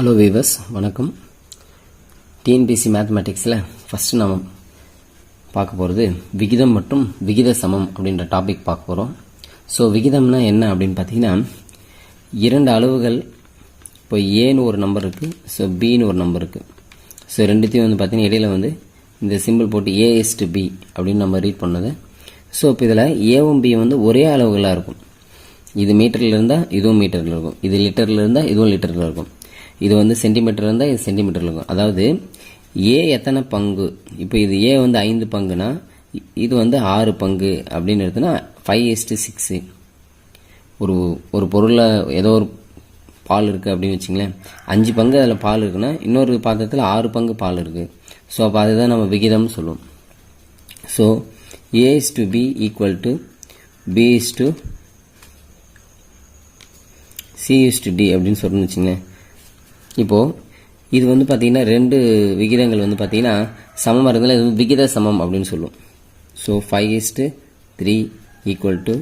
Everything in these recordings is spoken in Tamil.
ஹலோ வீவர்ஸ் வணக்கம். டிஎன்பிசி மேத்தமேட்டிக்ஸில் ஃபஸ்ட்டு நாம் பார்க்க போகிறது விகிதம் மற்றும் விகித சமம் அப்படின்ற டாபிக் பார்க்க போகிறோம் ஸோ விகிதம்னா என்ன அப்படின்னு பார்த்தீங்கன்னா இரண்டு அளவுகள் இப்போ ஏன்னு ஒரு நம்பர் இருக்குது ஸோ பின்னு ஒரு நம்பர் இருக்குது ஸோ ரெண்டுத்தையும் வந்து பார்த்தீங்கன்னா இடையில வந்து இந்த சிம்பிள் போட்டு ஏஎஸ் டு பி அப்படின்னு நம்ம ரீட் பண்ணது. ஸோ இப்போ இதில் ஏவும் பி வந்து ஒரே அளவுகளாக இருக்கும். இது மீட்டரில் இருந்தால் இதுவும் மீட்டரில் இருக்கும். இது லிட்டரில் இருந்தால் இதுவும் லிட்டரில் இருக்கும். இது வந்து சென்டிமீட்டர் இருந்தால் இது சென்டிமீட்டரில் இருக்கும். அதாவது ஏ எத்தனை பங்கு? இப்போ இது ஏ வந்து ஐந்து பங்குனா இது வந்து ஆறு பங்கு அப்படின்னு எடுத்தோன்னா ஃபைவ் இஸ்டு சிக்ஸு ஒரு ஒரு பொருளில் ஏதோ ஒரு பால் இருக்குது அப்படின்னு வச்சிங்களேன். அஞ்சு பங்கு அதில் பால் இருக்குன்னா இன்னொரு பாத்திரத்தில் ஆறு பங்கு பால் இருக்குது ஸோ அப்போ அதுதான் நம்ம விகிதம்னு சொல்லுவோம். So A is to B equal to B is to C is to D அப்படின்னு சொல்லணும்னு வச்சுங்களேன். இப்போது இது வந்து பார்த்தீங்கன்னா ரெண்டு விகிதங்கள் வந்து பார்த்தீங்கன்னா சமமாக இருந்தால் இது வந்து விகித சமம் அப்படின்னு சொல்லுவோம். So five is to three equal to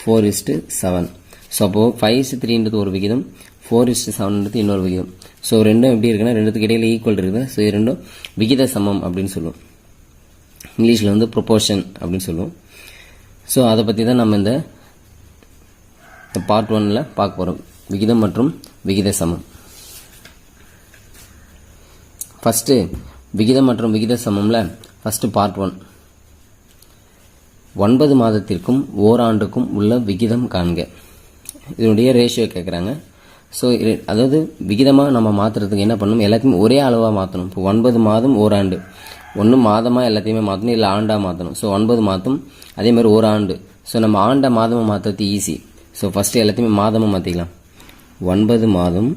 four is to seven so அப்போது ஃபைவ் இஸ்ட்டு த்ரீன்றது ஒரு விகிதம் ஃபோர் இஸ்ட்டு செவன்ன்றது இன்னொரு விகிதம். ஸோ ரெண்டும் எப்படி இருக்குன்னா ரெண்டுத்துக்கு இடையில ஈக்குவல் இருக்குது? ஸோ இது ரெண்டும் விகித சமம் அப்படின்னு சொல்லுவோம். இங்கிலீஷில் வந்து ப்ரொபோர்ஷன் அப்படின்னு சொல்லுவோம். ஸோ அதை பற்றி தான் நம்ம இந்த பார்ட் ஒன்னில் பார்க்க போகிறோம் விகிதம் மற்றும் விகித சமம். ஃபஸ்ட்டு விகிதம் மற்றும் விகித சமம்ல ஃபஸ்ட்டு பார்ட் ஒன் ஒன்பது மாதத்திற்கும் ஓராண்டுக்கும் உள்ள விகிதம் காண்க. இதனுடைய ரேஷியோ கேட்குறாங்க ஸோ அதாவது விகிதமாக நம்ம மாற்றுறதுக்கு என்ன பண்ணணும்? எல்லாத்தையும் ஒரே அளவாக மாற்றணும் இப்போ ஒன்பது மாதம் ஓராண்டு. ஒன்று மாதமாக எல்லாத்தையுமே மாற்றணும் இல்லை ஆண்டாக மாற்றணும் ஸோ ஒன்பது மாதம் அதே மாதிரி ஓராண்டு. ஸோ நம்ம ஆண்டை மாதமாக மாற்றுறது ஈஸி ஸோ ஃபஸ்ட்டு எல்லாத்தையுமே மாதமாக மாற்றிக்கலாம் ஒன்பது மாதம்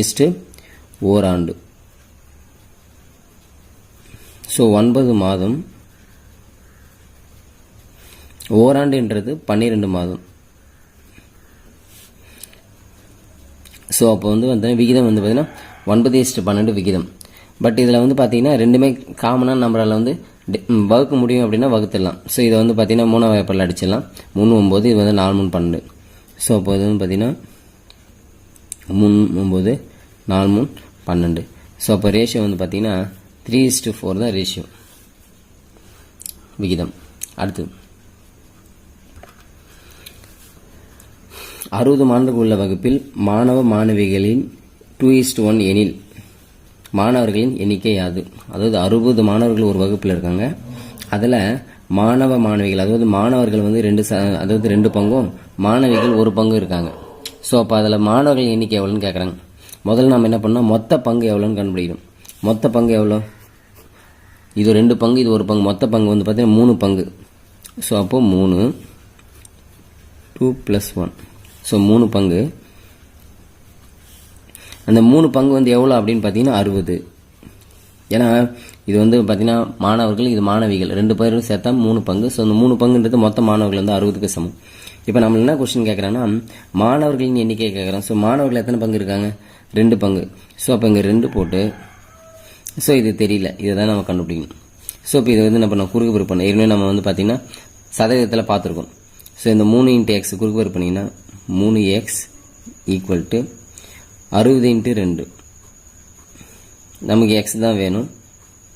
ஈஸ்ட்டு ஓராண்டு. ஸோ ஒன்பது மாதம். ஓராண்டுன்றது பன்னிரெண்டு மாதம். ஸோ அப்போ வந்து பார்த்தீங்கன்னா விகிதம் வந்து பார்த்தீங்கன்னா ஒன்பது இஸ்ட்டு பன்னெண்டு விகிதம். பட் இதில் வந்து பார்த்தீங்கன்னா ரெண்டுமே காமனாக நம்மளால் வந்து வகுக்க முடியும் அப்படின்னா வகுத்துடலாம். ஸோ இதை வந்து பார்த்தீங்கன்னா மூணாவது பேப்பரில் அடிச்சிடலாம். மூணு ஒம்பது இது வந்து நாலு மூணு பன்னெண்டு. ஸோ அப்போ இது வந்து பார்த்தீங்கன்னா மூணு ஒம்பது நாலு மூணு பன்னெண்டு. ஸோ அப்போ ரேஷியோ வந்து பார்த்தீங்கன்னா த்ரீ இஸ்டு ஃபோர் தான் ரேஷியோ விகிதம். அடுத்து. அறுபது மாணவர்கள் உள்ள வகுப்பில் மாணவ மாணவிகளின் டூ இஸ்ட் ஒன் எனில் மாணவர்களின் எண்ணிக்கை யாது? அதாவது அறுபது மாணவர்கள் ஒரு வகுப்பில் இருக்காங்க. அதில் மாணவ மாணவிகள் அதாவது மாணவர்கள் வந்து ரெண்டு ச அதாவது ரெண்டு பங்கும் மாணவிகள் ஒரு பங்கும் இருக்காங்க. ஸோ அப்போ அதில் மாணவர்கள் எண்ணிக்கை எவ்வளோன்னு கேட்குறாங்க முதல்ல நம்ம என்ன பண்ணோம்? மொத்த பங்கு எவ்வளோன்னு கண்டுபிடிக்கணும். மொத்த பங்கு எவ்வளோ? இது ரெண்டு பங்கு இது ஒரு பங்கு. மொத்த பங்கு வந்து பார்த்தீங்கன்னா மூணு பங்கு. ஸோ அப்போது மூணு டூ ப்ளஸ் ஒன் ஸோ மூணு பங்கு. அந்த மூணு பங்கு வந்து எவ்வளோ அப்படின்னு பார்த்தீங்கன்னா அறுபது. ஏன்னா இது வந்து பார்த்தீங்கன்னா மாணவர்கள் இது மாணவிகள். ரெண்டு பேரும் சேர்த்தா மூணு பங்கு. ஸோ அந்த மூணு பங்குன்றது மொத்த மாணவர்கள் வந்து அறுபதுக்கு சமம். இப்போ நம்ம என்ன கொஸ்டின் கேட்குறாங்கன்னா மாணவர்களின் எண்ணிக்கை கேட்குறோம் ஸோ மாணவர்கள் எத்தனை பங்கு இருக்காங்க? ரெண்டு பங்கு. ஸோ அப்போ இங்கே ரெண்டு போட்டு ஸோ இது தெரியல. இதை தான் நம்ம கண்டுபிடிக்கணும். ஸோ இப்போ இதை வந்து நம்ம நான் குறுக்கு பிறப்பு பண்ண ஏற்கனவே நம்ம வந்து பார்த்திங்கன்னா சதவீதத்தில் பார்த்துருக்கோம் ஸோ இந்த மூணு இன்ட்டு எக்ஸ் குறுக்கு பிறப்பு பண்ணிங்கன்னா மூணு எக்ஸ் ஈக்குவல் டு அறுபது இன்ட்டு ரெண்டு. நமக்கு எக்ஸ் தான் வேணும்.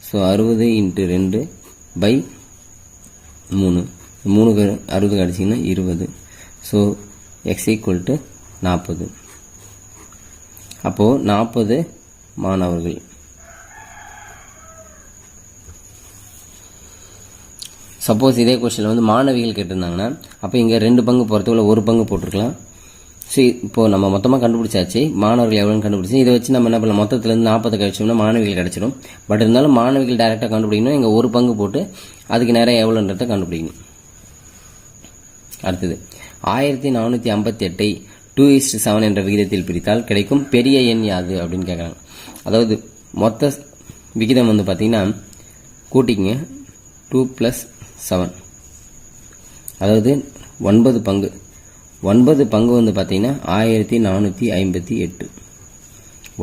ஸோ அறுபது இன்ட்டு ரெண்டு பை மூணு. மூணுக்கு அறுபது கிடச்சிங்கன்னா இருபது. ஸோ எக்ஸ் ஈக்குவல் டு நாற்பது. அப்போது நாற்பது மாணவர்கள். சப்போஸ் இதே கொஸ்டினில் வந்து மாணவிகள் கேட்டிருந்தாங்கன்னா அப்போ இங்கே ரெண்டு பங்கு போகிறதுக்குள்ள ஒரு பங்கு போட்டிருக்கலாம். ஸோ இப்போது நம்ம மொத்தமாக கண்டுபிடிச்சாச்சு மாணவர்கள் எவ்வளோன்னு கண்டுபிடிச்சி இதை வச்சு நம்ம என்ன பண்ணலாம் மொத்தத்துலேருந்து நாற்பது கழிச்சோம்னா மாணவிகள் கிடச்சிடும். பட் இருந்தாலும் மாணவிகள் டைரெக்டாக கண்டுபிடிக்கணும் இங்கே ஒரு பங்கு போட்டு அதுக்கு நேரம் எவ்வளோன்றதை கண்டுபிடிக்கணும். அடுத்தது ஆயிரத்தி நானூற்றி ஐம்பத்தி எட்டை டூ இஸ்ட் செவன் என்ற விகிதத்தில் பிரித்தால் கிடைக்கும் பெரிய எண் யாது அப்படின்னு கேட்குறாங்க அதாவது மொத்த விகிதம் வந்து பார்த்தீங்கன்னா கூட்டிங்க டூ ப்ளஸ் செவன் அதாவது ஒன்பது பங்கு. ஒன்பது பங்கு வந்து பார்த்தீங்கன்னா ஆயிரத்தி நானூற்றி ஐம்பத்தி எட்டு.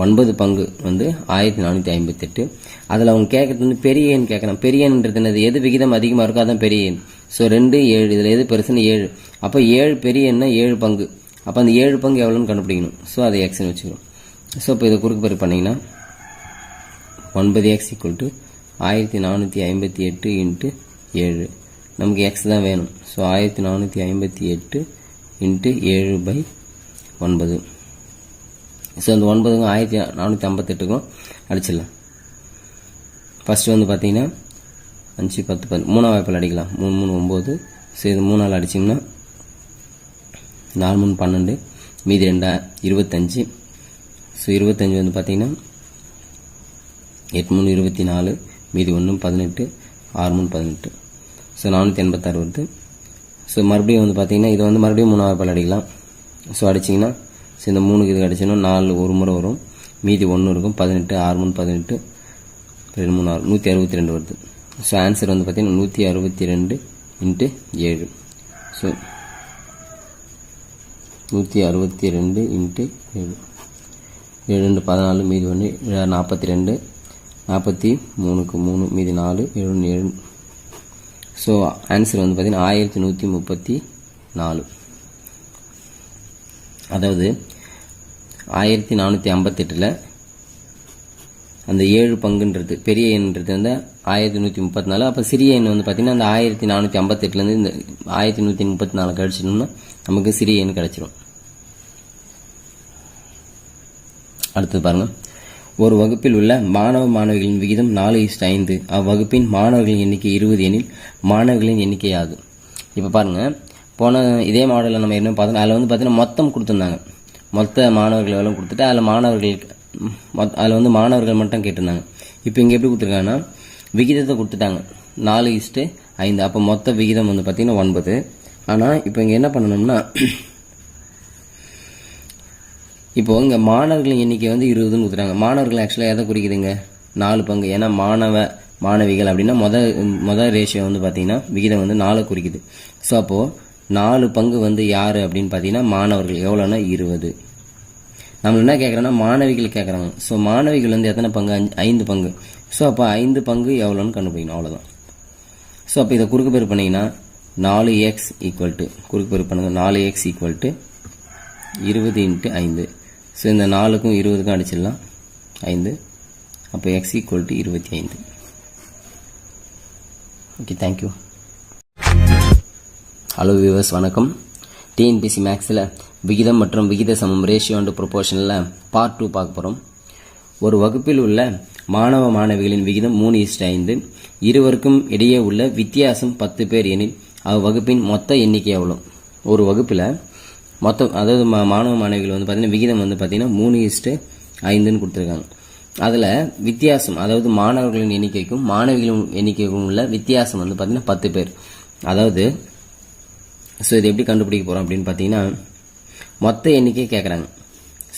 ஒன்பது பங்கு வந்து ஆயிரத்தி நானூற்றி ஐம்பத்தெட்டு அதில் அவங்க கேட்குறது வந்து பெரிய எண் கேட்குறான் பெரிய எண்ன்றது என்னது? எது விகிதம் அதிகமாக இருக்கோ அதான் பெரிய எண். ஸோ ரெண்டு ஏழு இதில் எது பெருசுன்னு ஏழு. அப்போ ஏழு பெரிய எண்ணா ஏழு பங்கு. அப்போ அந்த ஏழு பங்கு எவ்வளோன்னு கண்டுபிடிக்கணும். ஸோ அதை எக்ஸ்னு வச்சுக்கிறோம் ஸோ இப்போ இதை குறுக்கு பறி பண்ணிங்கன்னா ஒன்பது எக்ஸ் ஈக்குவல் டு ஆயிரத்தி நானூற்றி ஐம்பத்தி எட்டு இன்ட்டு ஏழு. நமக்கு எக்ஸ் தான் வேணும். ஸோ ஆயிரத்தி நானூற்றி ஐம்பத்தி எட்டு இன்ட்டு ஏழு பை ஒன்பது. ஸோ அந்த ஒன்பதுக்கும் ஆயிரத்தி நானூற்றி ஐம்பத்தெட்டுக்கும் அடிச்சிடலாம். ஃபஸ்ட்டு வந்து பார்த்தீங்கன்னா அஞ்சு பத்து பத்து மூணாம் வாய்ப்பில் அடிக்கலாம். மூணு மூணு ஒம்பது ஸோ இது மூணால் அடிச்சிங்கன்னா நாலு மூணு பன்னெண்டு மீதி ரெண்டா இருபத்தஞ்சி. ஸோ இருபத்தஞ்சி வந்து பார்த்தீங்கன்னா எட்டு மூணு இருபத்தி நாலு மீதி ஒன்று பதினெட்டு ஆறு மூணு பதினெட்டு. ஸோ நானூற்றி எண்பத்தாறு வருது. ஸோ மறுபடியும் வந்து பார்த்தீங்கன்னா இதை வந்து மறுபடியும் மூணாவது பால் அடிக்கலாம். ஸோ அடிச்சிங்கன்னா ஸோ இந்த மூணுக்கு இது அடிச்சோன்னா நாலு ஒரு முறை வரும். மீதி ஒன்று இருக்கும் பதினெட்டு ஆறு மூணு பதினெட்டு ரெண்டு மூணு ஆறு நூற்றி அறுபத்தி ரெண்டு வருது. ஸோ ஆன்சர் வந்து பார்த்தீங்கன்னா நூற்றி அறுபத்தி ரெண்டு இன்ட்டு ஏழு. ஸோ நூற்றி அறுபத்தி ரெண்டு இன்ட்டு ஏழு. ஏழு ரெண்டு பதினாலு மீதி ஒன்று நாற்பத்தி ரெண்டு நாற்பத்தி மூணுக்கு மூணு மீதி நாலு ஏழு ஏழு. ஸோ ஆன்சர் வந்து பார்த்தீங்கன்னா ஆயிரத்தி நூற்றி முப்பத்தி நாலு. அதாவது ஆயிரத்தி நானூற்றி ஐம்பத்தெட்டில் அந்த ஏழு பங்குன்றது பெரிய எண்ன்றது வந்து ஆயிரத்தி நூற்றி முப்பத்தி நாலு. அப்போ சிறிய எண் வந்து பார்த்தீங்கன்னா அந்த ஆயிரத்தி நானூற்றி ஐம்பத்தெட்டுலேருந்து இந்த ஆயிரத்தி நூற்றி முப்பத்தி நாலு கழிச்சிட்டோம்னா நமக்கு சிறிய எண் கிடச்சிரும். அடுத்தது பாருங்கள் ஒரு வகுப்பில் உள்ள மாணவ மாணவிகளின் விகிதம் நாலு இஸ்ட் ஐந்து. அவ்வகுப்பின் மாணவர்களின் எண்ணிக்கை இருபது எனில் மாணவர்களின் எண்ணிக்கை ஆகும் இப்போ பாருங்க. போன இதே மாடலில் நம்ம என்ன பார்த்தோம். அதில் வந்து பார்த்தீங்கன்னா மொத்தம் கொடுத்துருந்தாங்க. மொத்த மாணவர்கள் எவ்வளோ கொடுத்துட்டு அதில் மாணவர்களுக்கு மொத் அதில் வந்து மாணவர்கள் மட்டும் கேட்டிருந்தாங்க. இப்போ இங்கே எப்படி கொடுத்துருக்காங்கன்னா விகிதத்தை கொடுத்துட்டாங்க. நாலு இஸ்ட்டு ஐந்து. அப்போ மொத்த விகிதம் வந்து பார்த்தீங்கன்னா ஒன்பது. ஆனால் இப்போ இங்கே என்ன பண்ணணும்னா இப்போ இங்கே மாணவர்களின் எண்ணிக்கை வந்து இருபதுன்னு கொடுத்துட்டாங்க. மாணவர்கள் ஆக்சுவலாக எதை குறிக்குதுங்க? நாலு பங்கு. ஏன்னா மாணவ மாணவிகள் அப்படின்னா முத மொதல் ரேஷியோ வந்து பார்த்தீங்கன்னா விகிதம் வந்து நாலு குறிக்குது. ஸோ அப்போது நாலு பங்கு வந்து யார் அப்படின்னு பார்த்தீங்கன்னா மாணவர்கள். எவ்வளோன்னா இருபது. நம்ம என்ன கேட்குறோன்னா மாணவிகள் கேட்குறாங்க ஸோ மாணவிகள் வந்து எத்தனை பங்கு? அஞ்சு ஐந்து பங்கு. ஸோ அப்போ ஐந்து பங்கு எவ்வளோன்னு கண்டுபிடிக்கணும். அவ்வளோதான் ஸோ அப்போ இதை குறுக்கு பேர் பண்ணிங்கன்னா நாலு எக்ஸ் ஈக்குவல் டு குறுக்கு பேர் பண்ணுங்க நாலு எக்ஸ் ஈக்குவல் டு இருபது இன்ட்டு ஐந்து. ஸோ இந்த நாலுக்கும் இருபதுக்கும் அடிச்சிடலாம். ஐந்து. அப்போ எக்ஸ் ஈக்குவல் டு இருபத்தி ஐந்து. Okay thank you hello viewers வணக்கம். டிஎன்பிசி மேக்ஸில் விகிதம் மற்றும் விகித சமம் ரேஷியோ அண்டு ப்ரொபோர்ஷனில் பார்ட் டூ பார்க்க போகிறோம் ஒரு வகுப்பில் உள்ள மாணவ மாணவிகளின் விகிதம் மூணு இஸ்ட் ஐந்து. இருவருக்கும் இடையே உள்ள வித்தியாசம் பத்து பேர் எனில் அவ்வகுப்பின் மொத்த எண்ணிக்கை எவ்வளோ ஒரு வகுப்பில் மொத்தம் அதாவது மா- மாணவ மாணவிகள் வந்து பார்த்தீங்கன்னா விகிதம் வந்து பார்த்தீங்கன்னா மூணு இஸ்ட்டு ஐந்துன்னு கொடுத்துருக்காங்க. அதில் வித்தியாசம் அதாவது மாணவர்களின் எண்ணிக்கைக்கும் மாணவிகளின் எண்ணிக்கைக்கும் உள்ள வித்தியாசம் வந்து பார்த்தீங்கன்னா பத்து பேர். அதாவது ஸோ இது எப்படி கண்டுபிடிக்க போகிறோம் அப்படின்னு பார்த்தீங்கன்னா மொத்த எண்ணிக்கை கேட்குறாங்க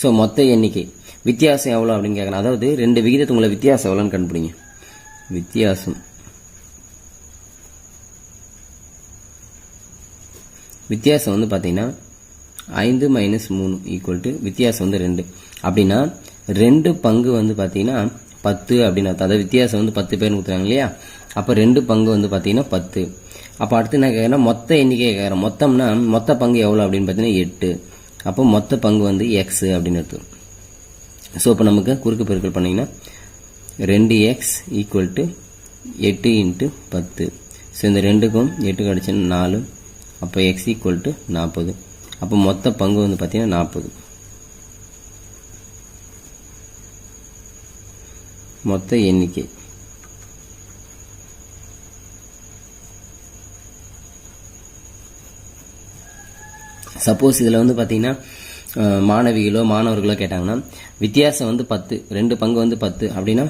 ஸோ மொத்த எண்ணிக்கை வித்தியாசம் எவ்வளோ அப்படின்னு கேட்குறாங்க அதாவது ரெண்டு விகிதத்துக்குள்ள வித்தியாசம் எவ்வளோன்னு கண்டுபிடிங்க. வித்தியாசம். வித்தியாசம் வந்து பார்த்தீங்கன்னா ஐந்து மைனஸ் மூணு ஈக்குவல் டு வித்தியாசம் வந்து ரெண்டு. அப்படின்னா ரெண்டு பங்கு வந்து பார்த்தீங்கன்னா பத்து அப்படின்னு அதாவது வித்தியாசம் வந்து பத்து பேர்னு கொடுத்துறாங்க இல்லையா? அப்போ ரெண்டு பங்கு வந்து பார்த்தீங்கன்னா பத்து. அப்போ அடுத்து என்ன கேட்குறேன் மொத்த எண்ணிக்கை கேட்குறேன் மொத்தம்னா மொத்த பங்கு எவ்வளோ அப்படின்னு பார்த்தீங்கன்னா எட்டு. அப்போ மொத்த பங்கு வந்து எக்ஸு அப்படின்னு எடுத்து ஸோ இப்போ நமக்கு குறுக்கு பெருக்கல் பண்ணிங்கன்னா ரெண்டு எக்ஸ் ஈக்குவல் டு எட்டு இன்ட்டு பத்து. ஸோ இந்த ரெண்டுக்கும் எட்டு கிடச்சுன்னா நாலு. அப்போ எக்ஸ் ஈக்குவல் டு நாற்பது. அப்போ மொத்த பங்கு வந்து பார்த்தீங்கன்னா நாற்பது. மொத்த எண்ணிக்கை. சப்போஸ் இதில் வந்து பார்த்தீங்கன்னா மாணவிகளோ மாணவர்களோ கேட்டாங்கன்னா வித்தியாசம் வந்து பத்து ரெண்டு பங்கு வந்து பத்து. அப்படின்னா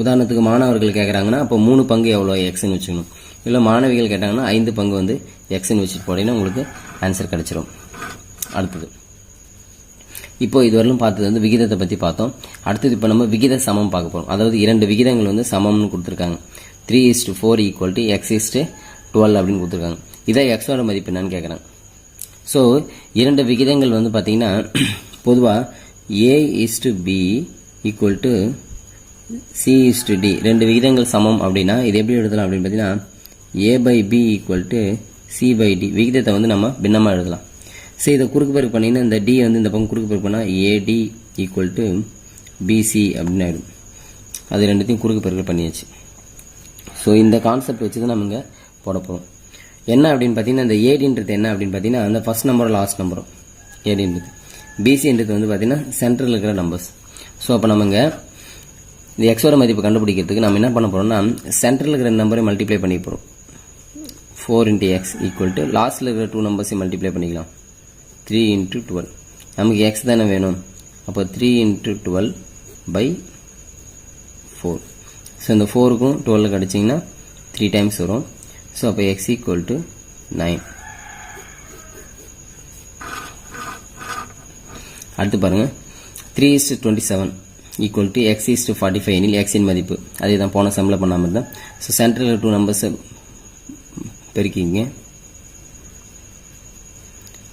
உதாரணத்துக்கு மாணவர்கள் கேட்குறாங்கன்னா அப்போ மூணு பங்கு எவ்வளோ எக்ஸ்ன்னு வச்சுக்கணும். இல்லை மாணவிகள் கேட்டாங்கன்னா ஐந்து பங்கு வந்து எக்ஸ்ன்னு வச்சுட்டு போனீங்கன்னா உங்களுக்கு ஆன்சர் கிடைச்சிரும். அடுத்தது. இப்போ இதுவரையிலும் பார்த்தது வந்து விகிதத்தை பற்றி பார்த்தோம். அடுத்தது இப்போ நம்ம விகித சமம் பார்க்க போகிறோம் அதாவது இரண்டு விகிதங்கள் வந்து சமம்னு கொடுத்துருக்காங்க. Three is to four equal to x is to twelve அப்படின்னு கொடுத்துருக்காங்க. இதான் எக்ஸோட மதிப்பு என்னன்னு கேட்குறாங்க ஸோ இரண்டு விகிதங்கள் வந்து பார்த்தீங்கன்னா பொதுவாக A is to B equal to C is to D ரெண்டு விகிதங்கள் சமம் அப்படின்னா இது எப்படி எழுதலாம் அப்படின்னு பார்த்தீங்கன்னா A by B equal to C by D விகிதத்தை வந்து நம்ம பின்னமாக எழுதலாம். சரி இதை குறுக்கு பெருக்கு பண்ணிங்கன்னா இந்த டி வந்து இந்த பக்கம் குறுக்கு பெருக்கு பண்ணால் ஏடி ஈக்குவல் டு பிசி அப்படின்னு ஆயிடும். அது ரெண்டுத்தையும் குறுக்கு பெருக்கு பண்ணியாச்சு. ஸோ இந்த கான்செப்ட் வச்சு தான் நம்ம இங்கே போட போகிறோம் என்ன அப்படின்னு பார்த்தீங்கன்னா இந்த ஏடின்றது என்ன அப்படின்னு பார்த்தீங்கன்னா அந்த ஃபர்ஸ்ட் நம்பரும் லாஸ்ட் நம்பரும் ஏடின்றது பிசின்றது வந்து பார்த்தீங்கன்னா சென்டரில் இருக்கிற நம்பர்ஸ் ஸோ அப்போ நம்ம இங்கே இந்த எக்ஸோட மதிப்பு கண்டுபிடிக்கிறதுக்கு நம்ம என்ன பண்ண போகிறோம்னா சென்டரில் இருக்கிற நம்பரை மல்டிப்ளை பண்ணி போகிறோம் four into x equal to லாஸ்ட்டில் இருக்கிற டூ நம்பர்ஸையும் மல்டிப்ளை பண்ணிக்கலாம். த்ரீ இன்ட்டு டுவெல் நமக்கு எக்ஸ் தானே வேணும். அப்போ three into twelve by four so இந்த ஃபோருக்கும் டுவெல்லுக்கு கிடச்சிங்கன்னா த்ரீ டைம்ஸ் வரும். ஸோ அப்போ எக்ஸ் ஈக்குவல் டு நைன் அடுத்து பாருங்கள் three is twenty seven equal to x is to forty five எனில் எக்ஸின் மதிப்பு. அதே தான் போன சம்மில் பண்ணாமல் தான். ஸோ சென்ட்ரல் டூ நம்பர்ஸை பெருக்கிங்க.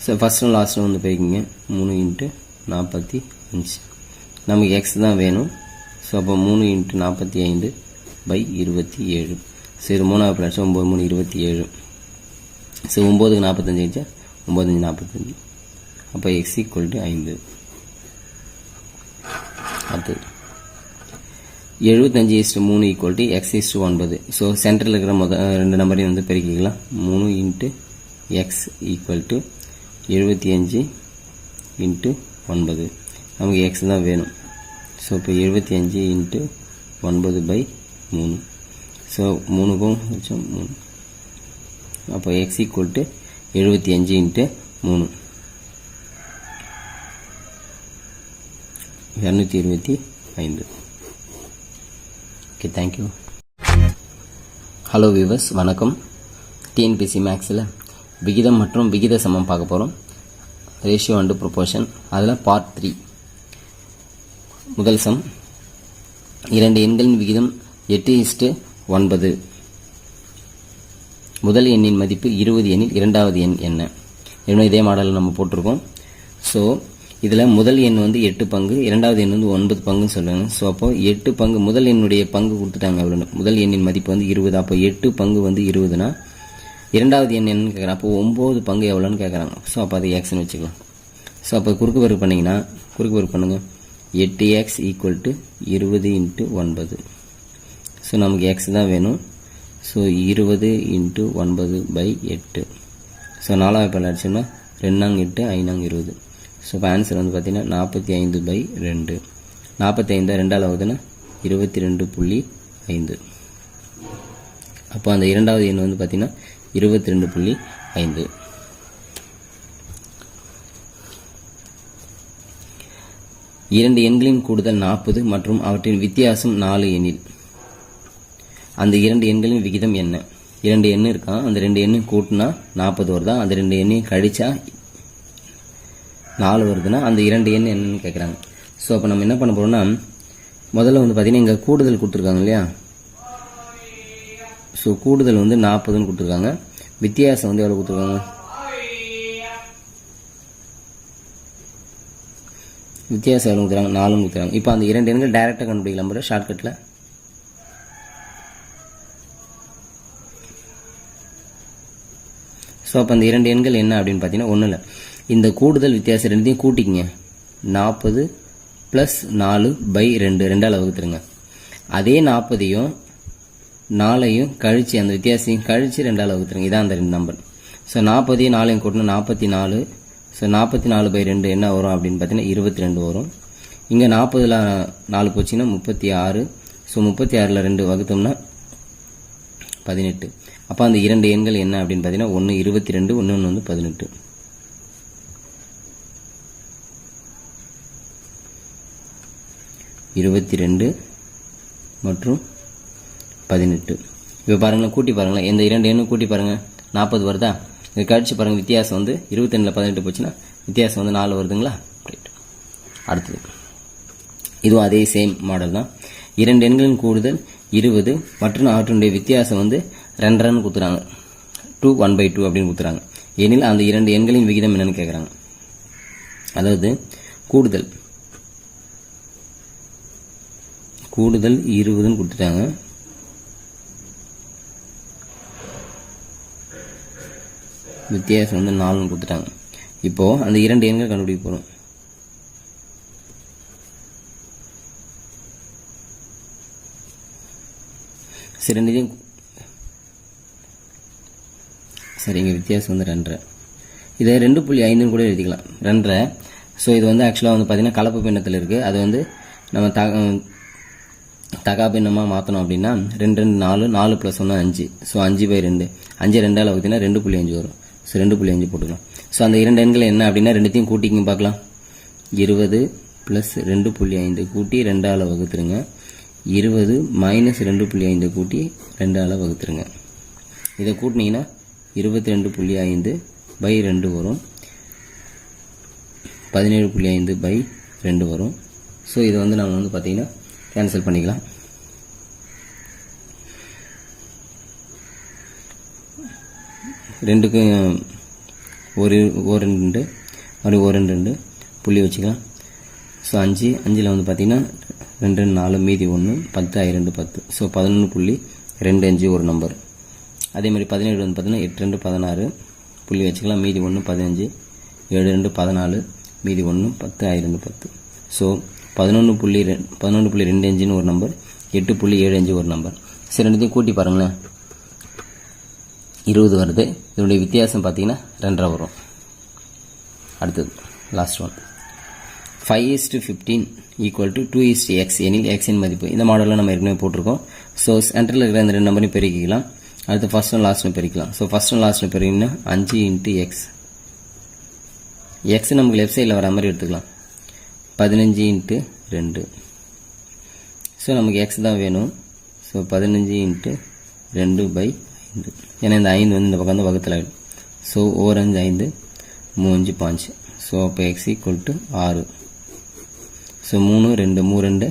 ஸோ ஃபஸ்ட்டும் லாஸ்ட்டும் வந்து பெருக்கிங்க. மூணு இன்ட்டு நாற்பத்தி அஞ்சு. நமக்கு எக்ஸ் தான் வேணும். ஸோ அப்போ மூணு இன்ட்டு நாற்பத்தி ஐந்து பை இருபத்தி ஏழு. சரி மூணாவது லட்சம் ஒம்பது மூணு இருபத்தி ஏழு. சரி ஒம்போதுக்கு நாற்பத்தஞ்சு ஆச்சா ஒம்பத்தஞ்சு நாற்பத்தஞ்சு அப்போ எக்ஸ் ஈக்குவல் டு ஐந்து. அடுத்தது. எழுபத்தஞ்சு இஸ்டு மூணு equal to x is to ஒன்பது. ஸோ சென்டரில் இருக்கிற மொத ரெண்டு நம்பரையும் வந்து பெருக்கிக்கலாம். மூணு இன்ட்டு எக்ஸ் ஈக்குவல் டு எழுபத்தி அஞ்சு இன்ட்டு ஒன்பது. நமக்கு எக்ஸ் தான் வேணும். ஸோ இப்போ எழுபத்தி அஞ்சு இன்ட்டு ஒன்பது பை மூணு. ஸோ மூணுக்கும் வச்சோம் மூணு. அப்போ எக்ஸ் ஈக்குவல் டு எழுபத்தி அஞ்சு இன்ட்டு மூணு. இரநூத்தி இருபத்தி ஐந்து. Okay thank you hello viewers வணக்கம். டிஎன்பிசி மேக்ஸில் விகிதம் மற்றும் விகித சமம் பார்க்க போகிறோம் ரேஷியோ அண்டு ப்ரொபோர்ஷன் அதில் பார்ட் த்ரீ முதல் சம். இரண்டு எண்களின் விகிதம் எட்டு இஸ்டு ஒன்பது. முதல் எண்ணின் மதிப்பு இருபது எண்ணில் இரண்டாவது எண் என்ன? இன்னும் இதே மாடலில் நம்ம போட்டிருக்கோம். ஸோ இதில் முதல் எண் வந்து எட்டு பங்கு இரண்டாவது எண் வந்து ஒன்பது பங்குன்னு சொல்லுவாங்க ஸோ அப்போ எட்டு பங்கு முதல் எண்ணுடைய பங்கு கொடுத்துட்டாங்க எவ்வளோன்னு முதல் எண்ணின் மதிப்பு வந்து இருபது. அப்போ எட்டு பங்கு வந்து இருபதுனா இரண்டாவது எண் என்னன்னு கேட்குறாங்க அப்போ ஒம்பது பங்கு எவ்வளோன்னு கேட்குறாங்க ஸோ அப்போ அது எக்ஸ்னு வச்சுக்கலாம். ஸோ அப்போ குறுக்கு பெருக்கு பண்ணிங்கன்னா குறுக்கு பெருக்கு பண்ணுங்கள் எட்டு எக்ஸ் ஈக்குவல் டு இருபது இன்ட்டு ஒன்பது. ஸோ நமக்கு எக்ஸ் தான் வேணும். ஸோ இருபது இன்ட்டு ஒன்பது பை எட்டு. ஸோ நாலாவது இப்போ அடிச்சோம்னா ரெண்டாங்க எட்டு ஐநாங்க இருபது. ஸோ இப்போ ஆன்சர் வந்து பார்த்தீங்கன்னா நாற்பத்தி ஐந்து பை ரெண்டு. நாற்பத்தி ஐந்தா ரெண்டால் ஆகுதுன்னா இருபத்தி ரெண்டு புள்ளி ஐந்து. அப்போ அந்த இரண்டாவது எண் வந்து பார்த்தீங்கன்னா இருபத்தி ரெண்டு புள்ளி ஐந்து. இரண்டு எண்களின் கூடுதல் நாற்பது மற்றும் அவற்றின் வித்தியாசம் நாலு எண்ணில். அந்த இரண்டு எண்களின் விகிதம் என்ன? இரண்டு எண்ணு இருக்கான் அந்த ரெண்டு எண்ணையும் கூட்டினா நாற்பது வருதா? அந்த ரெண்டு எண்ணையும் கழிச்சா நாலு வருதுன்னா அந்த இரண்டு எண் என்னன்னு கேட்குறாங்க ஸோ அப்போ நம்ம என்ன பண்ண போகிறோம்னா முதல்ல வந்து பார்த்திங்கன்னா இங்கே கூடுதல் கொடுத்துருக்காங்க இல்லையா? ஸோ கூடுதல் வந்து நாற்பதுன்னு கொடுத்துருக்காங்க. வித்தியாசம் வந்து எவ்வளோ கொடுத்துருக்காங்க? வித்தியாசம் எவ்வளோ கொடுத்துறாங்க நாலும் கொடுத்துறாங்க இப்போ அந்த இரண்டு எண்கள் டைரெக்டாக கண்டுபிடிக்கலாம் போல ஷார்ட்கட்டில் ஸோ அப்போ அந்த இரண்டு எண்கள் என்ன அப்படின்னு பார்த்தீங்கன்னா ஒன்றும் இல்லை இந்த கூடுதல் வித்தியாசம் ரெண்டையும் கூட்டிக்கங்க. நாற்பது ப்ளஸ் நாலு பை ரெண்டு. ரெண்டால் வகுத்துருங்க அதே நாற்பதையும் நாலையும் கழிச்சு அந்த வித்தியாசத்தையும் கழிச்சு ரெண்டால் வகுத்துருங்க இதான் அந்த ரெண்டு நம்பர் ஸோ நாற்பதையும் நாலையும் கூட்டணும் நாற்பத்தி நாலு ஸோ நாற்பத்தி நாலு பை ரெண்டு என்ன வரும் அப்படின்னு பார்த்தீங்கன்னா இருபத்தி ரெண்டு வரும். இங்கே நாற்பதில் நாலு போச்சுன்னா முப்பத்தி ஆறு ஸோ முப்பத்தி ஆறில் ரெண்டு வகுத்தோம்னா பதினெட்டு. அப்போ அந்த இரண்டு எண்கள் என்ன அப்படின்னு பார்த்தீங்கன்னா ஒன்று இருபத்தி ரெண்டு ஒன்று ஒன்று வந்து பதினெட்டு. இருபத்தி ரெண்டு மற்றும் பதினெட்டு. இப்போ பாருங்களேன் கூட்டி பாருங்களேன். எந்த இரண்டு எண்ணும் கூட்டி பாருங்கள் நாற்பது வருதா? இது கழிச்சு பாருங்கள் வித்தியாசம் வந்து இருபத்தி ரெண்டில் பதினெட்டு போச்சுன்னா வித்தியாசம் வந்து நாலு வருதுங்களா? ரைட் அடுத்தது. இதுவும் அதே சேம் மாடல் தான். இரண்டு எண்களின் கூடுதல் இருபது மற்றும் அவற்றினுடைய வித்தியாசம் வந்து ரெண்டரைன்னு கொடுத்துறாங்க டூ ஒன் பை டூ அப்படின்னு கொடுத்துறாங்க எனில் அந்த இரண்டு எண்களின் விகிதம் என்னன்னு கேட்குறாங்க அதாவது கூடுதல். கூடுதல் இருபதுன்னு கொடுத்துட்டாங்க. வித்தியாசம் வந்து நாலுன்னு கொடுத்துட்டாங்க. இப்போது அந்த இரண்டு எண்கள் கண்டுபிடிக்க போகிறோம் சரி ரெண்டுத்தையும் சரி இங்கே வித்தியாசம் வந்து ரெண்டரை. இதை ரெண்டு புள்ளி ஐந்துன்னு கூட எழுதிக்கலாம். ரெண்டரை. ஸோ இது வந்து ஆக்சுவலாக வந்து பார்த்திங்கன்னா கலப்பு பின்னத்தில் இருக்குது அது வந்து நம்ம த தகாபின்னமாக மாற்றணும் அப்படின்னா ரெண்டு ரெண்டு நாலு நாலு ப்ளஸ் ஒன்று அஞ்சு. ஸோ அஞ்சு பை ரெண்டு. அஞ்சு ரெண்டால் பார்த்தீங்கன்னா ரெண்டு புள்ளி அஞ்சு வரும். ஸோ ரெண்டு புள்ளி அஞ்சு போட்டுக்கலாம். ஸோ அந்த இரண்டு எண்கள் என்ன அப்படின்னா ரெண்டுத்தையும் கூட்டிங்க பார்க்கலாம். இருபது ப்ளஸ் ரெண்டு புள்ளி ஐந்து கூட்டி ரெண்டால் வகுத்துருங்க. இருபது மைனஸ் ரெண்டு புள்ளி ஐந்து கூட்டி ரெண்டால் வகுத்துருங்க. இதை கூட்டினீங்கன்னா இருபத்தி ரெண்டு புள்ளி ஐந்து பை ரெண்டு வரும். பதினேழு புள்ளி ஐந்து பை ரெண்டு வரும். ஸோ இதை வந்து நம்ம வந்து பார்த்திங்கன்னா கேன்சல் பண்ணிக்கலாம். ரெண்டுக்கும் ஒரு ஒரு ரெண்டு மறுபடியும் ஒரு ரெண்டு ரெண்டு புள்ளி வச்சுக்கலாம். ஸோ அஞ்சு அஞ்சில் வந்து பார்த்திங்கன்னா ரெண்டு ரெண்டு நாலு மீதி ஒன்று பத்து ஐ ரெண்டு பத்து. ஸோ பதினொன்று புள்ளி ரெண்டு அஞ்சு ஒரு நம்பர் அதே மாதிரி பதினேழு வந்து பார்த்தீங்கன்னா எட்டு ரெண்டு பதினாறு புள்ளி வச்சுக்கலாம். மீதி ஒன்று பதினஞ்சு ஏழு ரெண்டு பதினாலு மீதி ஒன்று பத்து ஆயிரம் ரெண்டு பத்து. ஸோ பதினொன்று புள்ளி ரெ பதினொன்று புள்ளி ரெண்டு அஞ்சுன்னு ஒரு நம்பர் எட்டு புள்ளி ஏழு அஞ்சு ஒரு நம்பர் சரி ரெண்டுத்தையும் கூட்டி பாருங்களேன். இருபது வருது. இதனுடைய வித்தியாசம் பார்த்தீங்கன்னா ரெண்டரை வரும். அடுத்தது last one five is to fifteen equal to two is x எனில் எக்ஸின் மதிப்பு. இந்த மாடலில் நம்ம ஏற்கனவே போட்டிருக்கோம். ஸோ சென்டரில் இருக்கிற இந்த ரெண்டு நம்பரையும் பெருக்கிக்கலாம். அடுத்து ஃபர்ஸ்ட் ஒன் லாஸ்ட் பெருக்கலாம் ஸோ ஃபஸ்ட் ஒன் லாஸ்ட் பெருக்கிங்கன்னா அஞ்சு இன்ட்டு எக்ஸ் எக்ஸ் நமக்கு லெஃப்ட் சைடில் வர மாதிரி எடுத்துக்கலாம். பதினஞ்சு இன்ட்டு ரெண்டு. ஸோ நமக்கு எக்ஸ் தான் வேணும். ஸோ பதினஞ்சு இன்ட்டு ரெண்டு பை ஐந்து. ஏன்னா இந்த ஐந்து வந்து இந்த பக்கம் வந்து வகுத்தில் ஆகிடும் ஸோ ஓரஞ்சு ஐந்து மூஞ்சு பாஞ்சு. ஸோ அப்போ எக்ஸ் ஈக்குவல் டு ஆறு. ஸோ மூணு ரெண்டு மூணு ரெண்டு